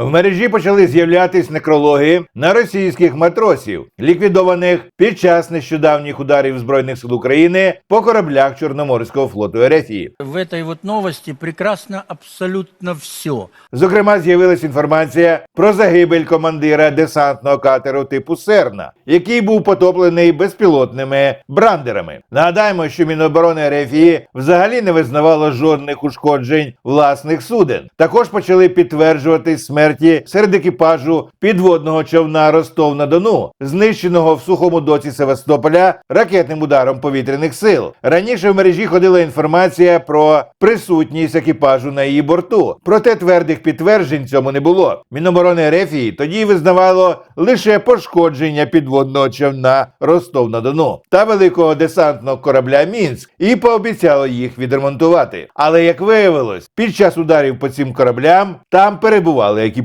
В мережі почали з'являтись некрологи на російських матросів, ліквідованих під час нещодавніх ударів збройних сил України по кораблях Чорноморського флоту Ерефії. В этой вот новости прекрасно абсолютно все. Зокрема, з'явилась інформація про загибель командира десантного катеру типу Серна, який був потоплений безпілотними брандерами. Нагадаємо, що Міноборони РФ взагалі не визнавало жодних ушкоджень власних суден. Також почали підтверджувати смерті серед екіпажу підводного човна Ростов на Дону, знищеного в сухому доці Севастополя ракетним ударом повітряних сил. Раніше в мережі ходила інформація про присутність екіпажу на її борту. Проте твердих підтверджень цьому не було. Міноборони Рефії тоді визнавало лише пошкодження підводного човна Ростов на Дону та великого десантного корабля Мінськ і пообіцяло їх відремонтувати. Але як виявилось, під час ударів по цим кораблям там перебували екіпажі.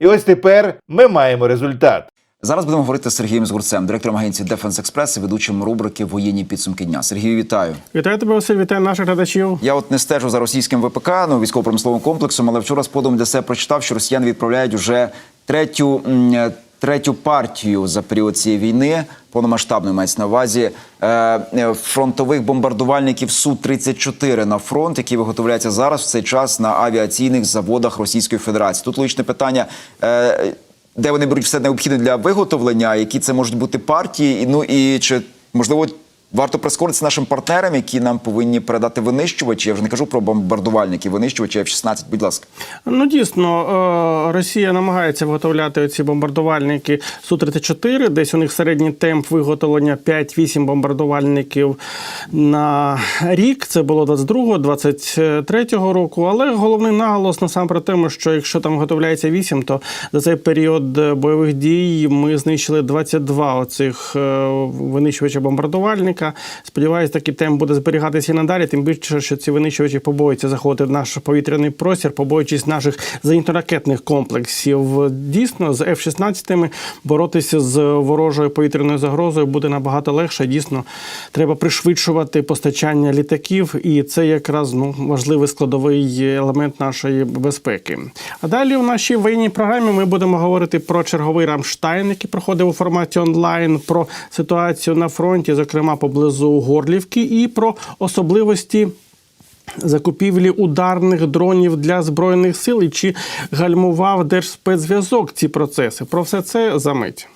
І ось тепер ми маємо результат. Зараз будемо говорити з Сергієм Згурцем, директором агенції Дефенс Експрес і ведучим рубрики Воєнні підсумки дня. Сергію, вітаю. Вітаю тебе, Василь, вітаю наших глядачів. Я от не стежу за російським ВПК, ну військово-промисловим комплексом, але вчора з подом для себе прочитав, що росіяни відправляють уже третю. м, Третю партію за період цієї війни повномасштабної мається на увазі е, е, фронтових бомбардувальників су 34 на фронт, які виготовляються зараз в цей час на авіаційних заводах Російської Федерації. Тут логічне питання. Е, де вони беруть все необхідне для виготовлення, які це можуть бути партії, ну і чи можливо варто прискоритися нашим партнерам, які нам повинні передати винищувачі. Я вже не кажу про бомбардувальники, винищувачі F-16, Будь ласка, Ну дійсно, е, Росія намагається виготовляти ці бомбардувальники Су-34. Десь у них середній темп виготовлення 5-8 бомбардувальників на рік. Це було 22-го, 23-го року. Але головний наголос насамперед тому, що якщо там виготовляється 8, то за цей період бойових дій ми знищили 22 оцих е, винищувача бомбардувальника. Сподіваюсь, такий темп буде зберігатися і надалі. Тим більше, що ці винищувачі побоюються заходити в наш повітряний простір, побоюючись наших зенітно-ракетних комплексів. Дійсно, з F-16 боротися з ворожою повітряною загрозою буде набагато легше. Дійсно, треба пришвидшувати постачання літаків, і це якраз ну важливий складовий елемент нашої безпеки. А далі в нашій воєнній програмі ми будемо говорити про черговий Рамштайн, який проходив у форматі онлайн, про ситуацію на фронті, зокрема поблизу Горлівки, і про особливості. Закупівлі ударних дронів для збройних сил і чи гальмував Держспецзв'язок ці процеси? Про все це за мить.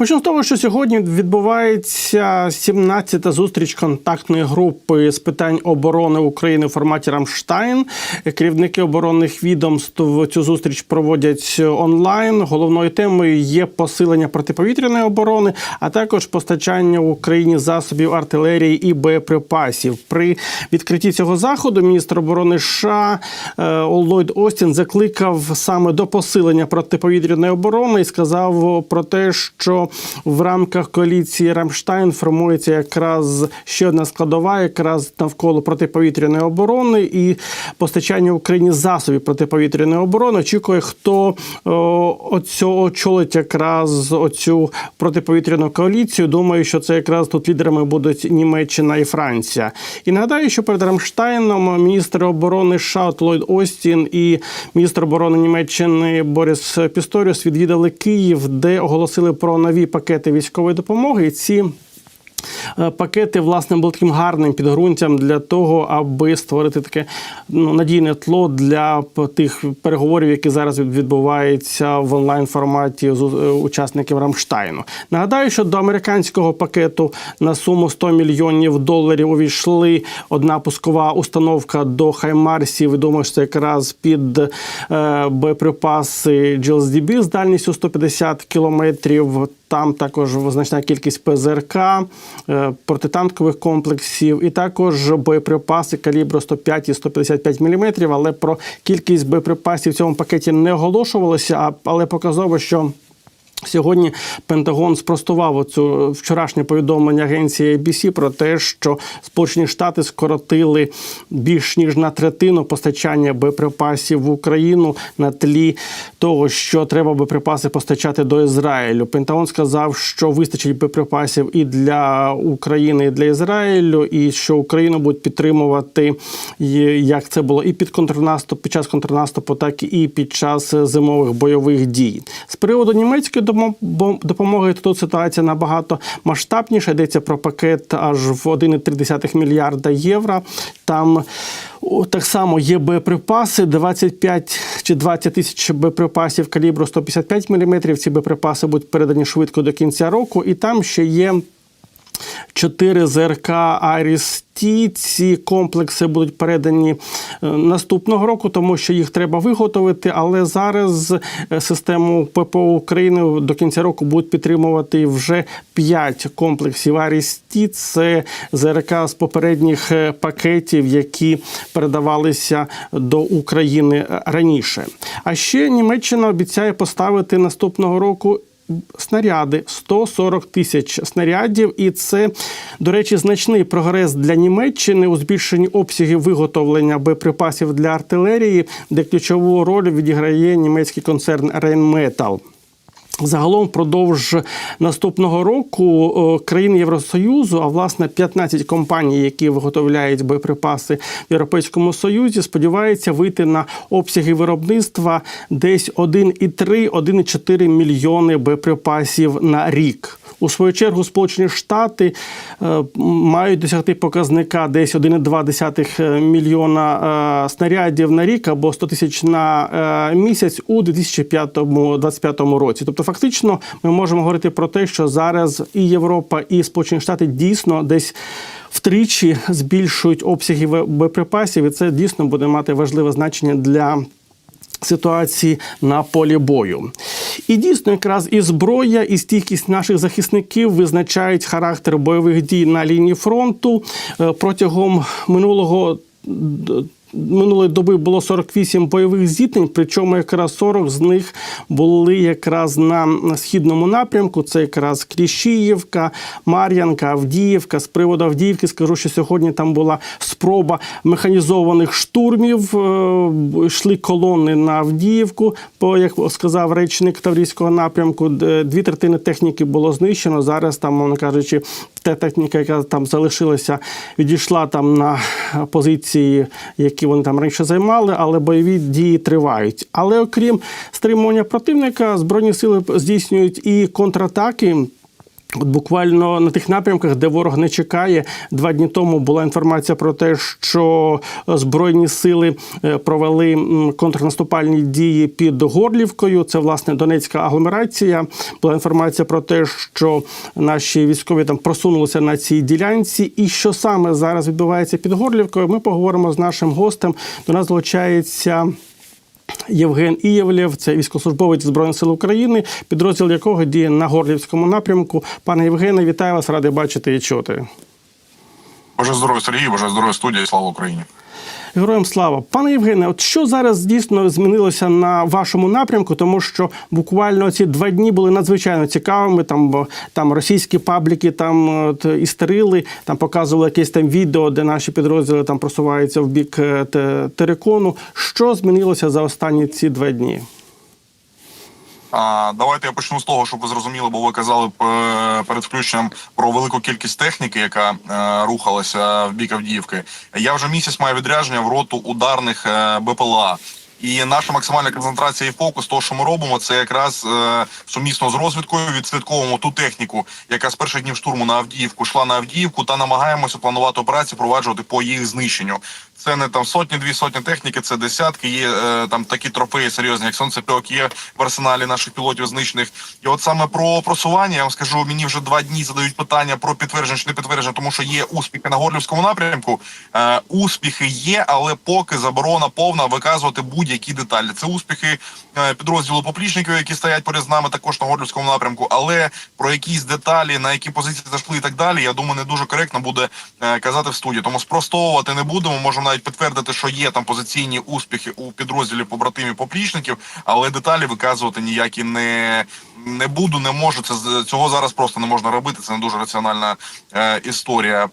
Почну з того, що сьогодні відбувається 17-та зустріч контактної групи з питань оборони України в форматі Рамштайн. Керівники оборонних відомств цю зустріч проводять онлайн. Головною темою є посилення протиповітряної оборони, а також постачання в Україні засобів артилерії і боєприпасів. При відкритті цього заходу міністр оборони США е, Ллойд Остін закликав саме до посилення протиповітряної оборони і сказав про те, що в рамках коаліції Рамштайн формується якраз ще одна складова, якраз навколо протиповітряної оборони і постачання Україні засобів протиповітряної оборони. Очікує, хто о, оцю, очолить якраз оцю протиповітряну коаліцію. Думаю, що це якраз тут лідерами будуть Німеччина і Франція. І нагадаю, що перед Рамштайном міністр оборони США Ллойд Остін і міністр оборони Німеччини Борис Пісторіус відвідали Київ, де оголосили про нові пакети військової допомоги. І ці е, пакети власне були таким гарним підґрунтям для того, аби створити таке ну, надійне тло для тих переговорів, які зараз від- відбуваються в онлайн форматі з е, учасників Рамштайну. Нагадаю, що до американського пакету на суму 100 мільйонів доларів увійшли одна пускова установка до Хаймарсів. Відомо, що це якраз під е, боєприпаси GLSDB з дальністю 150 кілометрів. Там також значна кількість ПЗРК, е, протитанкових комплексів, і також боєприпаси калібру 105 і 155 мм, Але про кількість боєприпасів в цьому пакеті не оголошувалося, але показово, що Сьогодні Пентагон спростував оцю вчорашнє повідомлення агенції ABC про те, що Сполучені Штати скоротили більш ніж на третину постачання боєприпасів в Україну на тлі того, що треба боєприпаси постачати до Ізраїлю. Пентагон сказав, що вистачить боєприпасів і для України, і для Ізраїлю, і що Україну будуть підтримувати, як це було і під контрнаступ, під час контрнаступу, так і під час зимових бойових дій. З приводу німецької допомоги тут ситуація набагато масштабніша. Йдеться про пакет аж в 1,3 мільярда євро. Там так само є боєприпаси, 25 чи 20 тисяч боєприпасів калібру 155 мм. Ці боєприпаси будуть передані швидко до кінця року. І там ще є Чотири ЗРК Аріс-Ті. Ці комплекси будуть передані е, наступного року, тому що їх треба виготовити. Але зараз е, систему ППО України до кінця року будуть підтримувати вже п'ять комплексів Аріс-Ті. Це ЗРК з попередніх е, пакетів, які передавалися до України раніше. А ще Німеччина обіцяє поставити наступного року снаряди 140 тисяч снарядів, і це, до речі, значний прогрес для Німеччини у збільшенні обсягів виготовлення боєприпасів для артилерії, де ключову роль відіграє німецький концерн Rheinmetall. Загалом впродовж наступного року е, країни Євросоюзу, а власне 15 компаній, які виготовляють боєприпаси в Європейському Союзі, сподіваються вийти на обсяги виробництва десь 1,3-1,4 мільйони боєприпасів на рік. У свою чергу Сполучені Штати е, мають досягти показника десь 1,2 мільйона е, снарядів на рік або 100 тисяч на е, місяць у 2025 році. Тобто, фактично, ми можемо говорити про те, що зараз і Європа, і Сполучені Штати дійсно десь. Втричі збільшують обсяги бо- боєприпасів, і це дійсно буде мати важливе значення для ситуації на полі бою. І дійсно, якраз і зброя, і стійкість наших захисників визначають характер бойових дій на лінії фронту Е, протягом минулого. Минулої доби було 48 бойових зіткнень, причому якраз 40 з них були якраз на східному напрямку. Це якраз Кліщіївка, Мар'янка, Авдіївка. З приводу Авдіївки скажу, що сьогодні там була спроба механізованих штурмів. Е, Йшли колони на Авдіївку. По як сказав речник Таврійського напрямку, де дві третини техніки було знищено. Зараз там, мовно кажучи, та техніка, яка там залишилася, відійшла там на позиції, які вони там раніше займали, але бойові дії тривають. Але окрім стримування противника, збройні сили здійснюють і контратаки. От буквально на тих напрямках, де ворог не чекає, два дні тому була інформація про те, що збройні сили е, провели контрнаступальні дії під Горлівкою. Це власне Донецька агломерація. Була інформація про те, що наші військові там просунулися на цій ділянці. І що саме зараз відбувається під Горлівкою, ми поговоримо з нашим гостем. До нас долучається. Євген Ієвлєв, це військовослужбовець Збройних сил України, підрозділ якого діє на Горлівському напрямку. Пане Євгене, вітаю вас, радий бачити і чути. Боже здоров'я, Сергій, Боже здоров'я студія, слава Україні. Героям слава, пане Євгене, от що зараз дійсно змінилося на вашому напрямку, тому що буквально ці два дні були надзвичайно цікавими. Там бо там російські пабліки там от, істерили, там показували якесь там відео, де наші підрозділи там просуваються в бік терикону. Те- Терекону. Що змінилося за останні ці два дні? А, давайте я почну з того, щоб ви зрозуміли, бо ви казали е, перед включенням про велику кількість техніки, яка е, рухалася в бік Авдіївки. Я вже місяць маю відрядження в роту ударних е, БПЛА. І наша максимальна концентрація і фокус, того, що ми робимо, це якраз е, сумісно з розвідкою відслідковуємо ту техніку, яка з перших днів штурму на Авдіївку йшла на Авдіївку, та намагаємося планувати операції, проваджувати по їх знищенню. Це не там сотні, дві сотні техніки, це десятки. Є е, там такі трофеї серйозні, як сонцепьок є в арсеналі наших пілотів знищених. І от саме про просування я вам скажу, мені вже два дні задають питання про підтвердження чи не підтвердження, тому що є успіхи на горлівському напрямку. Е, успіхи є, але поки заборона повна виказувати будь-які деталі. Це успіхи е, підрозділу поплічників, які стоять поряд з нами також на горлівському напрямку. Але про якісь деталі, на які позиції зайшли і так далі, я думаю, не дуже коректно буде е, казати в студії. Тому спростовувати не будемо. Можемо навіть підтвердити, що є там позиційні успіхи у підрозділі побратимів поплічників, але деталі виказувати ніякі не, не буду, не можу. Це цього зараз просто не можна робити. Це не дуже раціональна е, історія.